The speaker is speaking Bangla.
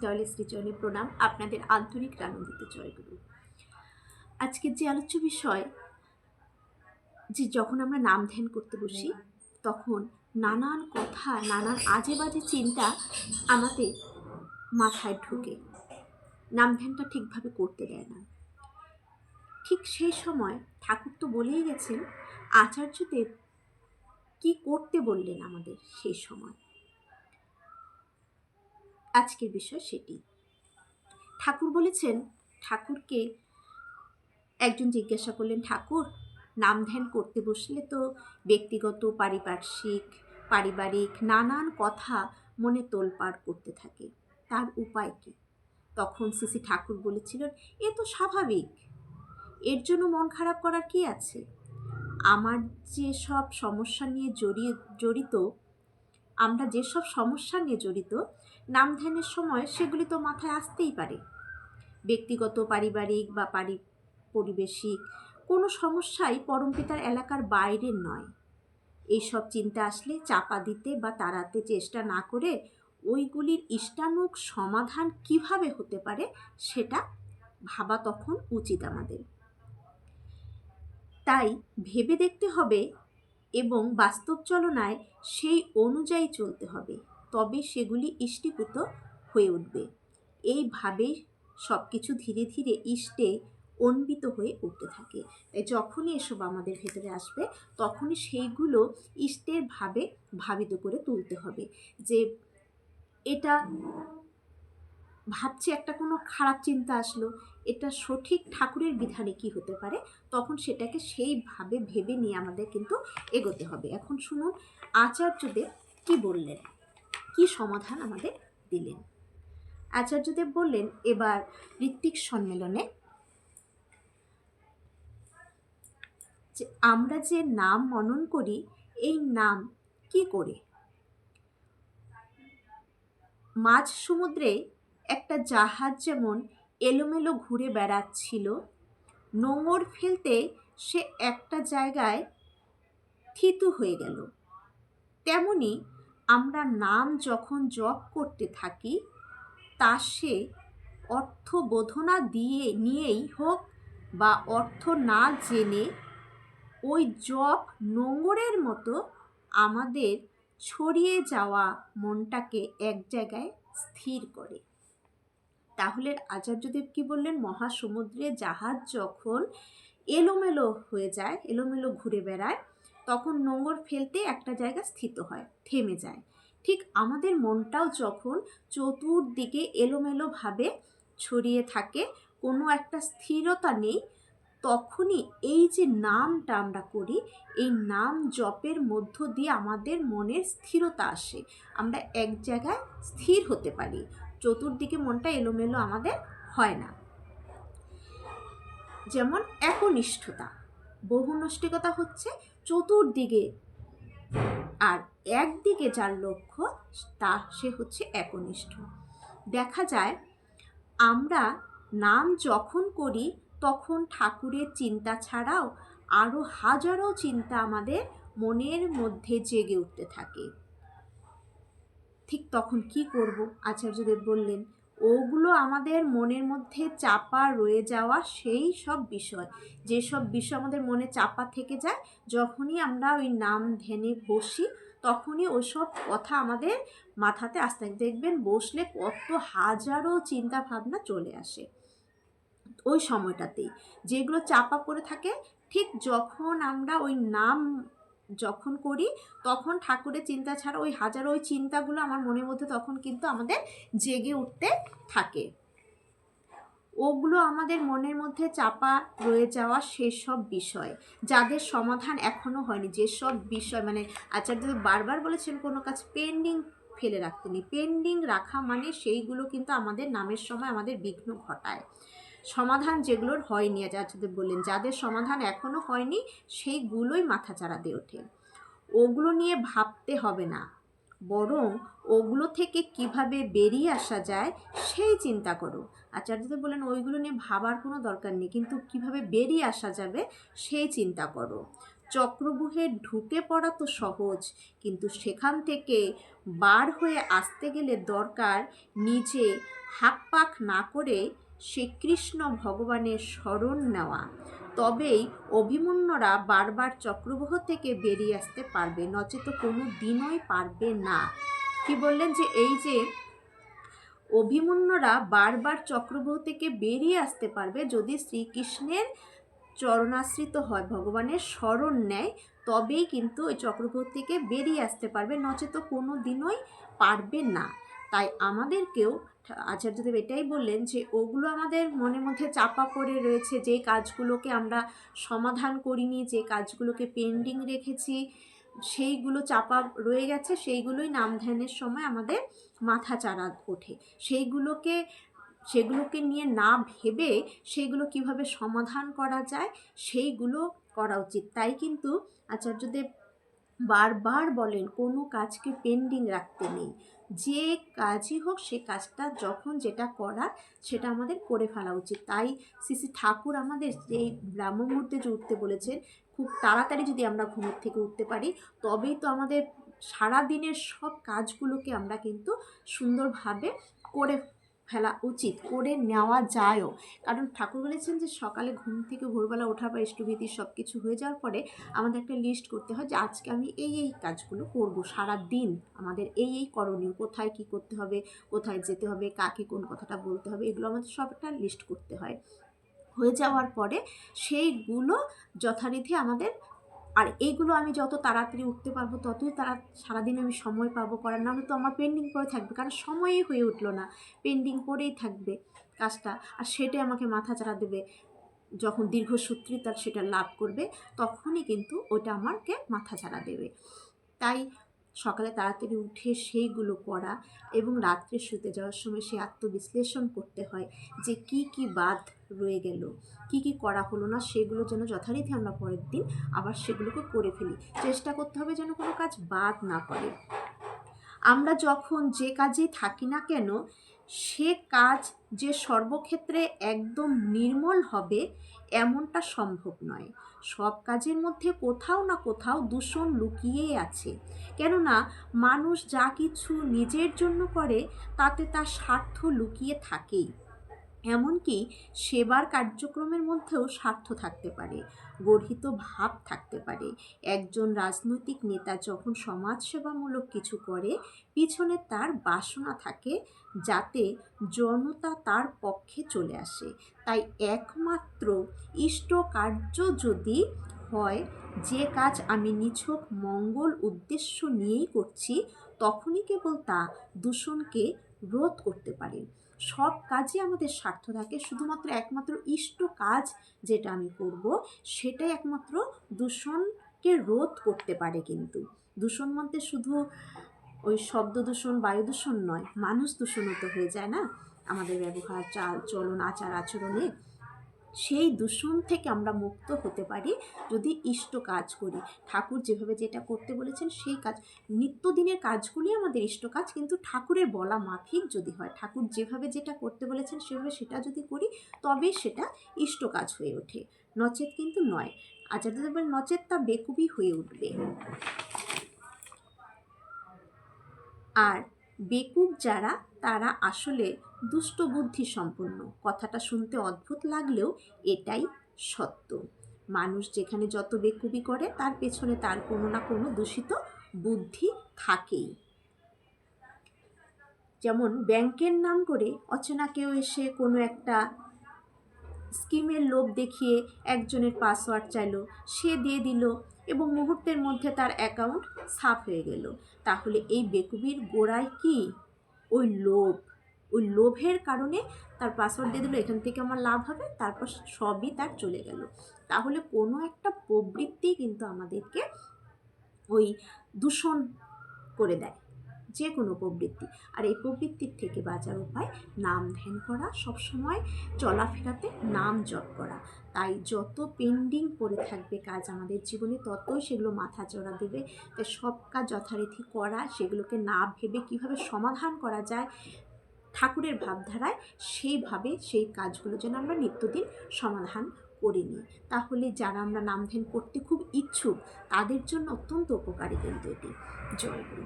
দয়ালে শ্রীচরণে প্রণাম আপনাদের আন্তরিক আনন্দিত জয়গুরু। আজকের যে আলোচ্য বিষয়, যে যখন আমরা নাম ধ্যান করতে বসি, তখন নানান কথা, নানান আজে বাজে চিন্তা আমাদের মাথায় ঢুকে। নাম ধ্যানটা ঠিকভাবে করতে দেয় না। ঠিক সেই সময় ঠাকুর তো বলেই গেছেন, আচার্যদেব কি করতে বললেন আমাদের সেই সময়? আজকের বিষয় সেটি। ঠাকুর বলেছেন, ঠাকুরকে একজন জিজ্ঞাসা করলেন, ঠাকুর, নাম ধ্যান করতে বসলে তো ব্যক্তিগত, পারিপার্শ্বিক, পারিবারিক নানান কথা মনে তোলপাড় করতে থাকে। তার উপায় কি? তখন সিসি ঠাকুর বলেছিলেন, এ তো স্বাভাবিক। এর জন্য মন খারাপ করার কি আছে? আমার যে সব সমস্যা নিয়ে জড়িয়ে, জড়িত আমরা যেসব সমস্যা নিয়ে জড়িত, নাম ধ্যানের সময় সেগুলি তো মাথায় আসতেই পারে। ব্যক্তিগত, পারিবারিক বা পারি পরিবেশিক কোনো সমস্যাই পরমপিতার এলাকার বাইরের নয়। এইসব চিন্তা আসলে চাপা দিতে বা তাড়াতে চেষ্টা না করে ওইগুলির ইষ্টানুক সমাধান কীভাবে হতে পারে সেটা ভাবা তখন উচিত আমাদের। তাই ভেবে দেখতে হবে এবং বাস্তব চলনায় সেই অনুযায়ী চলতে হবে, তবে সেগুলি ইষ্টিপুত হয়ে উঠবে। এইভাবে সব কিছু ধীরে ধীরে ইষ্টে অন্বিত হয়ে উঠতে থাকে। তাই যখনই এসব আমাদের ভেতরে আসবে, তখনই সেইগুলো ইষ্টের ভাবে ভাবিত করে তুলতে হবে যে এটা ভাবছি একটা কোনো খারাপ চিন্তা আসলো এটা সঠিক ঠাকুরের বিধানে কি হতে পারে, তখন সেটাকে সেইভাবে ভেবে নিয়ে আমাদের কিন্তু এগোতে হবে। এখন শুনুন, আচার্যদেব কি বললেন? কি সমাধান আমাদের দিলেন? আচার্যদেব বললেন, এবার ঋত্বিক সম্মেলনে যে আমরা যে নাম মনন করি, এই নাম কি করে? মাঝ সমুদ্রে একটা জাহাজ যেমন এলোমেলো ঘুরে বেড়াচ্ছিল। নোঙর ফেলতে সে একটা জায়গায় থিতু হয়ে গেল। তেমনি আমরা নাম যখন জপ করতে থাকি, তা সে অর্থ বোধনা দিয়ে নিয়েই হোক বা অর্থ না জেনে, ওই জপ নোংরের মতো আমাদের ছড়িয়ে যাওয়া মনটাকে এক জায়গায় স্থির করে। তাহলে আচার্যদেব কি বললেন, মহাসমুদ্রে জাহাজ যখন এলোমেলো হয়ে যায়, এলোমেলো ঘুরে বেড়ায়, তখন নোংর ফেলতে একটা জায়গা স্থিত হয়, থেমে যায়। ঠিক আমাদের মনটাও যখন চতুর্দিকে এলোমেলোভাবে ছড়িয়ে থাকে, কোনো একটা স্থিরতা নেই, তখনই এই যে নামটা আমরা করি, এই নাম জপের মধ্য দিয়ে আমাদের মনের স্থিরতা আসে। আমরা এক জায়গায় স্থির হতে পারি। চতুর্দিকে মনটা এলোমেলো আমাদের হয় না। যেমন একনিষ্ঠতা বহুনষ্টিকতা হচ্ছে চতুর্দিকে আর একদিকে যার লক্ষ্য তা সে হচ্ছে একনিষ্ঠ। দেখা যায় আমরা নাম যখন করি তখন ঠাকুরের চিন্তা ছাড়াও আরও হাজারো চিন্তা আমাদের মনের মধ্যে জেগে উঠতে থাকে। ঠিক তখন কি করব? আচার্যদেব বললেন, ওগুলো আমাদের মনের মধ্যে চাপা রয়ে যাওয়া সেই সব বিষয়। যেসব বিষয় আমাদের মনে চাপা থেকে যায়, যখনই আমরা ওই নাম ধ্যানে বসি, তখনই ওইসব কথা আমাদের মাথাতে আসতে দেখবেন বসলে কত হাজারো চিন্তা ভাবনা চলে আসে ওই সময়টাতেই। যেগুলো চাপা পড়ে থাকে, ঠিক যখন আমরা ওই নাম যখন করি, তখন ঠাকুরের চিন্তা ছাড়া ওই হাজারো ওই চিন্তাগুলো আমার মনের মধ্যে তখন কিন্তু আমাদের জেগে উঠতে থাকে। ওগুলো আমাদের মনের মধ্যে চাপা রয়ে যাওয়া সেসব বিষয়, যাদের সমাধান এখনও হয়নি। যেসব বিষয় মানে আচার্য বারবার বলেছেন, কোনো কাজ পেন্ডিং ফেলে রাখতে নেই। পেন্ডিং রাখা মানে সেইগুলো কিন্তু আমাদের নামের সময় আমাদের বিঘ্ন ঘটায়। সমাধান যেগুলোর হয়নি আচার্যদেব বললেন যাদের সমাধান এখনও হয়নি, সেইগুলোই মাথা চাড়া দিয়ে ওঠে। ওগুলো নিয়ে ভাবতে হবে না। বরং ওগুলো থেকে কীভাবে বেরিয়ে আসা যায়, সেই চিন্তা করো আচার্যদেব বলেন, ওইগুলো নিয়ে ভাবার কোনো দরকার নেই, কিন্তু কীভাবে বেরিয়ে আসা যাবে, সেই চিন্তা করো। চক্রবুহে ঢুকে পড়া তো সহজ, কিন্তু সেখান থেকে বার হয়ে আসতে গেলে দরকার নিজে হাক পাক না করে শ্রীকৃষ্ণ ভগবানের শরণ নেওয়া। তবেই অভিমন্যরা বারবার চক্রবহ থেকে বেরিয়ে আসতে পারবে, নচেত কোনো দিনই পারবে না। কি বললেন যে, এই যে অভিমন্যরা বারবার চক্রবহ থেকে বেরিয়ে আসতে পারবে, যদি শ্রীকৃষ্ণের চরণাশ্রিত হয়, ভগবানের স্মরণ নেয়, তবেই কিন্তু ওই চক্রবহ থেকে বেরিয়ে আসতে পারবে, নচেত কোনো দিনই পারবে না। তাই আমাদেরকেও আচার্যদেব এটাই বললেন যে ওগুলো আমাদের মনের মধ্যে চাপা পড়ে রয়েছে, যে কাজগুলোকে আমরা সমাধান করিনি, যে কাজগুলোকে পেন্ডিং রেখেছি, সেইগুলো চাপা রয়ে গেছে, সেইগুলোই নাম ধ্যানের সময় আমাদের মাথা চারা ওঠে। সেইগুলোকে, সেগুলোকে নিয়ে না ভেবে সেইগুলো কীভাবে সমাধান করা যায়, সেইগুলো করা উচিত। তাই কিন্তু আচার্যদেব বারবার বলেন, কোনো কাজকে পেন্ডিং রাখতে নেই। যে কাজই হোক, সে কাজটা যখন যেটা করার, সেটা আমাদের করে ফেলা উচিত। তাই শ্রী ঠাকুর আমাদের এই ব্রাহ্ম মুহূর্তে যে উঠতে বলেছেন, খুব তাড়াতাড়ি যদি আমরা ঘুমের থেকে উঠতে পারি, তবেই তো আমাদের সারা দিনের সব কাজগুলোকে আমরা কিন্তু সুন্দরভাবে করে ফেলা উচিত, করে নেওয়া যায়ও। কারণ ঠাকুর বলেছেন যে, সকালে ঘুম থেকে ভোরবেলা ওঠার পর ইষ্টভীতি সব কিছু হয়ে যাওয়ার পরে আমাদের একটা লিস্ট করতে হয় যে, আজকে আমি এই এই কাজগুলো করব সারা দিন আমাদের এই এই করণীয়, কোথায় কি করতে হবে, কোথায় যেতে হবে, কাকে কোন কথাটা বলতে হবে, এগুলো আমাদের সবটা লিস্ট করতে হয়। হয়ে যাওয়ার পরে সেইগুলো যথারীতি আমাদের আর এইগুলো আমি যত তাড়াতাড়ি উঠতে পারব, ততই তারা সারাদিন আমি সময় পাবো করার। নাহলে তো আমার পেন্ডিং পড়ে থাকবে, কারণ সময়ই হয়ে উঠল না। পেন্ডিং পড়েই থাকবে কাজটা। আর সেটাই আমাকে মাথা চাড়া দেবে। যখন দীর্ঘসূত্রী তার সেটা লাভ করবে, তখনই কিন্তু ওটা আমাকে মাথা ছাড়া দেবে। তাই সকালে তাড়াতাড়ি উঠে সেইগুলো করা এবং রাত্রে শুতে যাওয়ার সময় সে আত্মবিশ্লেষণ করতে হয় যে কি কি বাদ রয়ে গেল, কি কি করা হলো না, সেগুলো যেন যথারীতি আমরা পরের দিন আবার সেগুলোকে করে ফেলি। চেষ্টা করতে হবে যেন কোনো কাজ বাদ না পড়ে। আমরা যখন যে কাজেই থাকি না কেন, সে কাজ যে সর্বক্ষেত্রে একদম নির্মল হবে এমনটা সম্ভব নয়। সব কাজের মধ্যে কোথাও না কোথাও দূষণ লুকিয়েই আছে। কেননা, মানুষ যা কিছু নিজের জন্য করে, তাতে তার স্বার্থ লুকিয়ে থাকেই। এমনকি সেবার কার্যক্রমের মধ্যেও স্বার্থ থাকতে পারে, গর্হিত ভাব থাকতে পারে। একজন রাজনৈতিক নেতা যখন সমাজসেবামূলক কিছু করে, পিছনে তার বাসনা থাকে যাতে জনতা তার পক্ষে চলে আসে। তাই একমাত্র ইষ্ট কার্য যদি হয়, যে কাজ আমি নিছক মঙ্গল উদ্দেশ্য নিয়েই করছি, তখনই কেবল তা দূষণকে রোধ করতে পারে। সব কাজই আমাদের স্বার্থ থাকে, শুধুমাত্র একমাত্র ইষ্ট কাজ যেটা আমি করব, সেটাই একমাত্র দূষণকে রোধ করতে পারে কিন্তু। দূষণ মধ্যে শুধু ওই শব্দ দূষণ, বায়ু দূষণ নয়, মানুষ দূষণও তো হয়ে যায় না? আমাদের ব্যবহার, চাল, চলন, আচার আচরণে সেই দূষণ থেকে আমরা মুক্ত হতে পারি যদি ইষ্ট কাজ করি। ঠাকুর যেভাবে যেটা করতে বলেছেন, সেই কাজ, নিত্যদিনের কাজগুলি আমাদের ইষ্ট কাজ, কিন্তু ঠাকুরের বলা মাফিক যদি হয়, ঠাকুর যেভাবে যেটা করতে বলেছেন, সেভাবে সেটা যদি করি, তবে সেটা ইষ্ট কাজ হয়ে ওঠে। নচেত কিন্তু নয়। আচার্যদেব নচেত তা বেকুবি হয়ে উঠবে। আর বেকুব যারা, তারা আসলে দুষ্ট বুদ্ধি সম্পন্ন কথাটা শুনতে অদ্ভুত লাগলেও এটাই সত্য। মানুষ যেখানে যত বেকুবি করে, তার পেছনে তার কোনো না কোনো দূষিত বুদ্ধি থাকেই। যেমন ব্যাংকের নাম করে অচেনা কেউ এসে কোনো একটা স্কিমের লোভ দেখিয়ে একজনের পাসওয়ার্ড চাইলো, সে দিয়ে দিল এবং মুহূর্তের মধ্যে তার অ্যাকাউন্ট সাফ হয়ে গেল। তাহলে এই বেকুবির গোড়ায় কি? ওই লোভ। ওই লোভের কারণে তার পাসওয়ার্ড দিয়ে দিল, এখান থেকে আমার লাভ হবে, তারপর সবই তার চলে গেল। তাহলে কোনো একটা প্রবৃত্তি কিন্তু আমাদেরকে ওই দূষণ করে দেয় যে কোনো প্রবৃত্তি। আর এই প্রবৃত্তির থেকে বাঁচার উপায় নাম ধ্যান করা, সবসময় চলাফেরাতে নাম জপ করা। তাই যত পেন্ডিং পড়ে থাকবে কাজ আমাদের জীবনে, ততই সেগুলো মাথা চড়া দেবে। তাই সব কাজ যথারীতি করা, সেগুলোকে না ভেবে কীভাবে সমাধান করা যায় ঠাকুরের ভাবধারায়, সেইভাবে সেই কাজগুলো যেন আমরা নিত্যদিন সমাধান করিনি তাহলে যারা আমরা নাম ধ্যান করতে খুব ইচ্ছুক, তাদের জন্য অত্যন্ত উপকারী কিন্তু এটি। জয় গুরু।